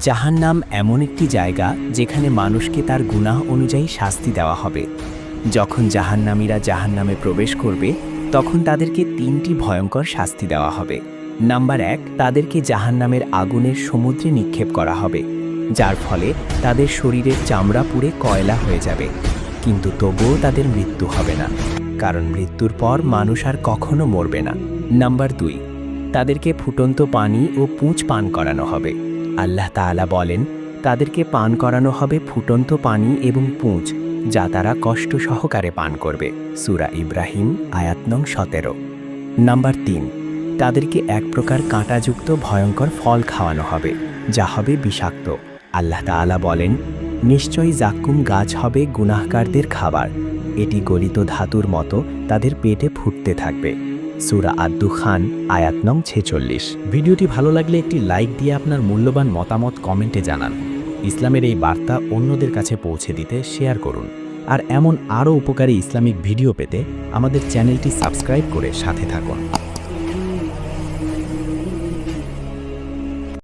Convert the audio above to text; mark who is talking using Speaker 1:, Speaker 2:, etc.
Speaker 1: জাহান্নাম এমন একটি জায়গা যেখানে মানুষকে তার গুনাহ অনুযায়ী শাস্তি দেওয়া হবে। যখন জাহান্নামীরা জাহান্নামে প্রবেশ করবে, তখন তাদেরকে তিনটি ভয়ঙ্কর শাস্তি দেওয়া হবে। নাম্বার এক, তাদেরকে জাহান্নামের আগুনের সমুদ্রে নিক্ষেপ করা হবে, যার ফলে তাদের শরীরের চামড়া পুড়ে কয়লা হয়ে যাবে। কিন্তু তবুও তাদের মৃত্যু হবে না, কারণ মৃত্যুর পর মানুষ আর কখনো মরবে না। নাম্বার দুই, তাদেরকে ফুটন্ত পানি ও পুঁচ পান করানো হবে। আল্লাহ তাআলা বলেন, তাদেরকে পান করানো হবে ফুটন্ত পানি এবং পুঁজ, যা তারা কষ্ট সহকারে পান করবে। সুরা ইব্রাহিম, আয়াত নং সতেরো। নাম্বার তিন, তাদেরকে এক প্রকার কাঁটাযুক্ত ভয়ঙ্কর ফল খাওয়ানো হবে, যা হবে বিষাক্ত। আল্লাহ তাআলা বলেন, নিশ্চয়ই জাক্কুম গাছ হবে গুনাহকারদের খাবার। এটি গলিত ধাতুর মতো তাদের পেটে ফুটতে থাকবে। সুরা আদ্দু খান আয়াত নং ছেচল্লিশ।
Speaker 2: ভিডিওটি ভালো লাগলে একটি লাইক দিয়ে আপনার মূল্যবান মতামত কমেন্টে জানান। ইসলামের এই বার্তা অন্যদের কাছে পৌঁছে দিতে শেয়ার করুন। আর এমন আরও উপকারী ইসলামিক ভিডিও পেতে আমাদের চ্যানেলটি সাবস্ক্রাইব করে সাথে থাকুন।